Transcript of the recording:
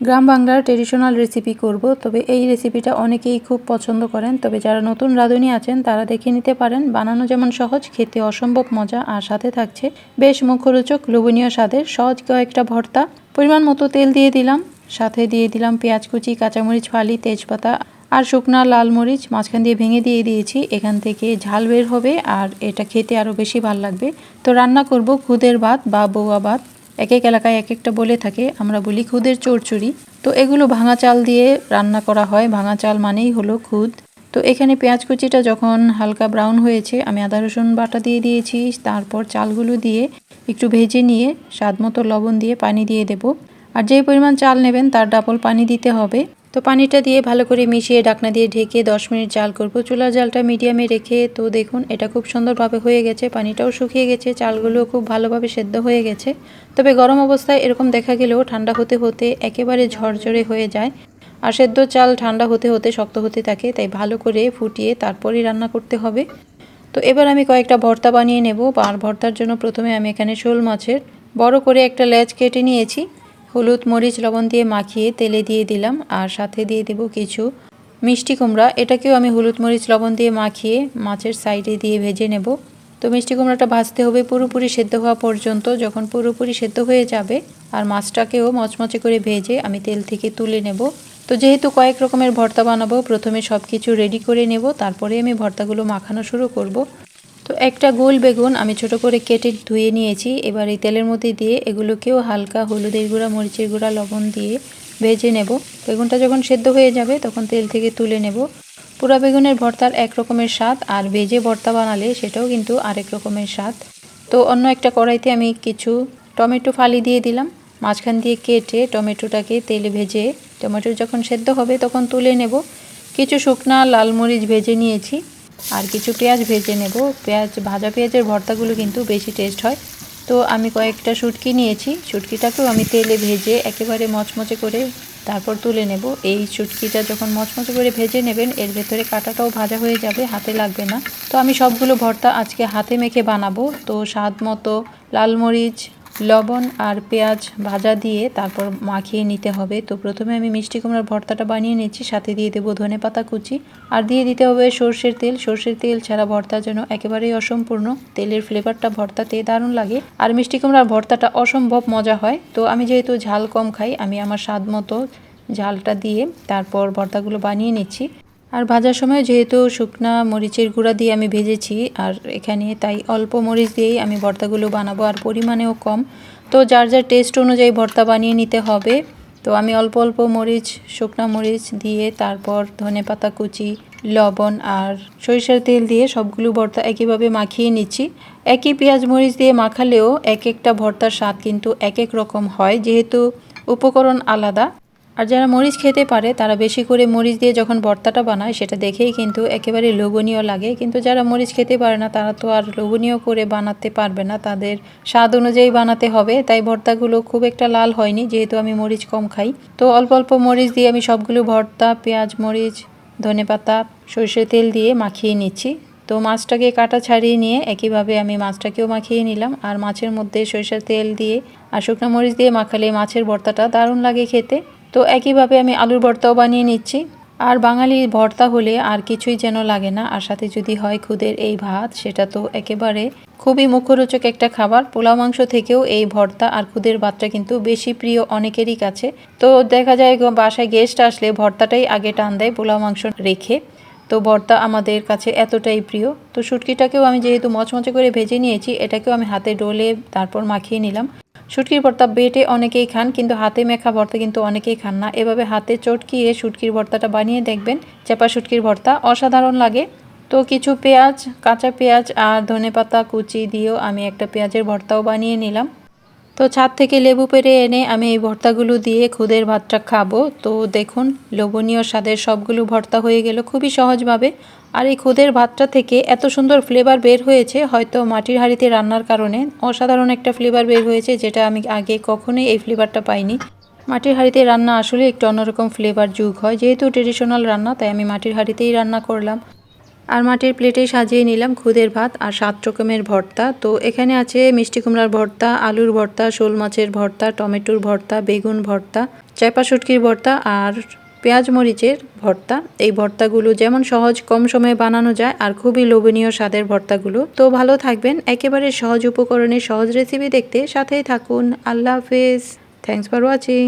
গ্রাম বাংলার traditional recipe করব। তবে এই রেসিপিটা অনেকেই খুব পছন্দ করেন। তবে যারা নতুন রাঁধুনি আছেন, তারা দেখে নিতে পারেন, বানানো যেমন সহজ, খেতে অসম্ভব মজা, আর সাথে থাকছে বেশ মুখরোচক লোভনীয় স্বাদের সহজ কয়েকটা ভর্তা। পরিমাণ মতো তেল দিয়ে দিলাম। সাথে দিয়ে দিলাম পেঁয়াজ কুচি, কাঁচামরিচ, ফালি, তেজপাতা, আর শুকনা লাল মরিচ। মাঝখান দিয়ে ভেঙে দিয়ে দিয়েছি। এখান থেকে ঝাল বের হবে, আর এটা খেতে আরও বেশি ভালো লাগবে। তো রান্না করব খুদের ভাত বা বৌয়া ভাত। এক এক এলাকায় এক একটা বলে থাকে। আমরা বলি খুদের চোরচুরি তো এগুলো ভাঙা চাল দিয়ে রান্না করা হয়। ভাঙা চাল মানেই হলো খুদ। তো এখানে পেঁয়াজ কুচিটা যখন হালকা ব্রাউন হয়েছে, আমি আদা রসুন বাটা দিয়ে দিয়েছি। তারপর চালগুলো দিয়ে একটু ভেজে নিয়ে স্বাদ মতো লবণ দিয়ে পানি দিয়ে দেব। আর যে পরিমাণ চাল নেবেন, তার ডাবল পানি দিতে হবে। তো পানিটা দিয়ে ভালো করে মিশিয়ে ডাকনা দিয়ে ঢেকে দশ মিনিট জাল করব। চুলার জালটা মিডিয়ামে রেখে তো দেখুন, এটা খুব সুন্দরভাবে হয়ে গেছে, পানিটাও শুকিয়ে গেছে, চালগুলো খুব ভালোভাবে সেদ্ধ হয়ে গেছে। তবে গরম অবস্থায় এরকম দেখা গেলেও ঠান্ডা হতে হতে একেবারে ঝরঝরে হয়ে যায়। আর সেদ্ধ চাল ঠান্ডা হতে হতে শক্ত হতে থাকে, তাই ভালো করে ফুটিয়ে তারপরেই রান্না করতে হবে। তো এবার আমি কয়েকটা ভর্তা বানিয়ে নেব। আর ভর্তার জন্য প্রথমে আমি এখানে শোল মাছের বড় করে একটা লেজ কেটে নিয়েছি। হলুদ মরিচ, লবণ দিয়ে মাখিয়ে তেলে দিয়ে দিলাম আর সাথে দিয়ে দেব কিছু মিষ্টি কুমড়া। এটাকেও আমি হলুদ মরিচ, লবণ দিয়ে মাখিয়ে মাছের সাইডে দিয়ে ভেজে নেব। তো মিষ্টি কুমড়াটা ভাজতে হবে পুরোপুরি সেদ্ধ হওয়া পর্যন্ত। যখন পুরোপুরি সেদ্ধ হয়ে যাবে আর মাছটাকেও মচমচে করে ভেজে আমি তেল থেকে তুলে নেব। তো যেহেতু কয়েক রকমের ভর্তা বানাবো, প্রথমে সব কিছু রেডি করে নেব। তারপরে আমি ভর্তাগুলো মাখানো শুরু করব। তো একটা গোল বেগুন আমি ছোট করে কেটে ধুয়ে নিয়েছি। এবার এই তেলের মধ্যে দিয়ে এগুলোকেও হালকা হলুদের গুঁড়া, মরিচের গুঁড়া, লবণ দিয়ে ভেজে নেব। বেগুনটা যখন সেদ্ধ হয়ে যাবে তখন তেল থেকে তুলে নেব। পুরা বেগুনের ভর্তার এক রকমের স্বাদ আর ভেজে ভর্তা বানালে সেটাও কিন্তু আরেক রকমের স্বাদ। তো অন্য একটা কড়াইতে আমি কিছু টমেটো ফালি দিয়ে দিলাম। মাঝখান দিয়ে কেটে টমেটোটাকে তেলে ভেজে টমেটো যখন সেদ্ধ হবে তখন তুলে নেব। কিছু শুকনা লাল মরিচ ভেজে নিয়েছি। আর কিছু পেঁয়াজ ভেজে নেব। পেঁয়াজ, ভাজা পেঁয়াজের ভর্তাগুলো কিন্তু বেশি টেস্ট হয়। তো আমি কয়েকটা শুটকি নিয়েছি। শুটকিটাকেও আমি তেলে ভেজে একেবারে মচমচে করে তারপর তুলে নেব। এই শুটকিটা যখন মচমচে করে ভেজে নেবেন, এর ভেতরে কাটাটাও ভাজা হয়ে যাবে, হাতে লাগবে না। তো আমি সবগুলো ভর্তা আজকে হাতে মেখে বানাবো। তো স্বাদ মতো লাল মরিচ লবণ আর পেঁয়াজ ভাজা দিয়ে তারপর মাখিয়ে নিতে হবে। তো প্রথমে আমি মিষ্টি কুমড়ার ভর্তাটা বানিয়ে নিচ্ছি, সাথে দিয়ে দেবো ধনে পাতা কুচি। আর দিয়ে দিতে হবে সর্ষের তেল। সর্ষের তেল ছাড়া ভর্তার জন্য একেবারেই অসম্পূর্ণ। তেলের ফ্লেভারটা ভর্তাতে দারুণ লাগে। আর মিষ্টি কুমড়ার ভর্তাটা অসম্ভব মজা হয়। তো আমি যেহেতু ঝাল কম খাই, আমি আমার স্বাদ মতো ঝালটা দিয়ে তারপর ভর্তাগুলো বানিয়ে নিচ্ছি। আর ভাজার সময় যেহেতু শুকনা মরিচের গুঁড়া দিয়ে আমি ভেজেছি, আর এখানে তাই অল্প মরিচ দিয়েই আমি ভর্তাগুলো বানাবো, আর পরিমাণেও কম। তো যার যার টেস্ট অনুযায়ী ভর্তা বানিয়ে নিতে হবে। তো আমি অল্প অল্প মরিচ, শুকনা মরিচ দিয়ে তারপর ধনে পাতা কুচি, লবণ আর সরিষার তেল দিয়ে সবগুলো ভর্তা একইভাবে মাখিয়ে নিচ্ছি। একই পেঁয়াজ মরিচ দিয়ে মাখালেও এক একটা ভর্তার স্বাদ কিন্তু এক এক রকম হয়, যেহেতু উপকরণ আলাদা। আর যারা মরিচ খেতে পারে, তারা বেশি করে মরিচ দিয়ে যখন ভর্তাটা বানায়, সেটা দেখেই কিন্তু একেবারে লোভনীয় লাগে। কিন্তু যারা মরিচ খেতে পারে না, তারা তো আর লোভনীয় করে বানাতে পারবে না। তাদের স্বাদ অনুযায়ী বানাতে হবে। তাই ভর্তাগুলো খুব একটা লাল হয়নি, যেহেতু আমি মরিচ কম খাই। তো অল্প অল্প মরিচ দিয়ে আমি সবগুলো ভর্তা, পেঁয়াজ মরিচ, ধনে পাতা, সর্ষের তেল দিয়ে মাখিয়ে নিচ্ছি। তো মাছটাকে কাটা ছাড়িয়ে নিয়ে একইভাবে আমি মাছটাকেও মাখিয়ে নিলাম। আর মাছের মধ্যে সরিষার তেল দিয়ে আর শুকনো মরিচ দিয়ে মাখালে মাছের ভর্তাটা দারুণ লাগে খেতে। তো একইভাবে আমি আলুর ভর্তাও বানিয়ে নিচ্ছি। আর বাঙালি ভর্তা হলে আর কিছুই যেন লাগে না। আর সাথে যদি হয় খুদের এই ভাত, সেটা তো একেবারে খুবই মুখরোচক একটা খাবার। পোলাও মাংস থেকেও এই ভর্তা আর খুদের ভাতটা কিন্তু বেশি প্রিয় অনেকেরই কাছে। তো দেখা যায় বাসায় গেস্ট আসলে ভর্তাটাই আগে টান দেয় পোলাও মাংস রেখে। তো ভর্তা আমাদের কাছে এতটাই প্রিয়। তো শুটকিটাকেও আমি যেহেতু মচমচে করে ভেজে নিয়েছি, এটাকেও আমি হাতে ডলে তারপর মাখিয়ে নিলাম। শুটকির ভর্তা বেটে অনেকেই খান, কিন্তু হাতে মেখা ভর্তা কিন্তু অনেকেই খান না। এভাবে হাতে চটকিয়ে শুটকির ভর্তাটা বানিয়ে দেখবেন, চেপা শুটকির ভর্তা অসাধারণ লাগে। তো কিছু পেঁয়াজ, কাঁচা পেঁয়াজ আর ধনে পাতা কুচি দিয়েও আমি একটা পেঁয়াজের ভর্তাও বানিয়ে নিলাম। তো ছাদ থেকে লেবু পেরে এনে আমি এই ভর্তাগুলো দিয়ে খুদের ভাতটা খাব। তো দেখুন, লোভনীয় স্বাদের সবগুলো ভর্তা হয়ে গেল খুবই সহজভাবে। আর এই খুদের ভাতটা থেকে এত সুন্দর ফ্লেভার বের হয়েছে, হয়তো মাটির হাঁড়িতে রান্নার কারণে। অসাধারণ একটা ফ্লেভার বের হয়েছে, যেটা আমি আগে কখনোই এই ফ্লেভারটা পাইনি। মাটির হাঁড়িতে রান্না আসলে একটু অন্যরকম ফ্লেভার যুগ হয়। যেহেতু ট্রেডিশনাল রান্না, তাই আমি মাটির হাঁড়িতেই রান্না করলাম। আর মাটির প্লেটে সাজিয়ে নিলাম খুদের ভাত আর সাত রকমের ভর্তা। তো এখানে আছে মিষ্টি কুমড়ার ভর্তা, আলুর ভর্তা, শোল মাছের ভর্তা, টমেটোর ভর্তা, বেগুন ভর্তা চাপা শুটকির ভর্তা আর পেঁয়াজ মরিচের ভর্তা। এই ভর্তাগুলো যেমন সহজ কম সময়ে বানানো যায় আর খুবই লোভনীয় স্বাদের ভর্তাগুলো। তো ভালো থাকবেন, একেবারে সহজ উপকরণে সহজ রেসিপি দেখতে সাথেই থাকুন। আল্লাহ হাফেজ। Thanks for watching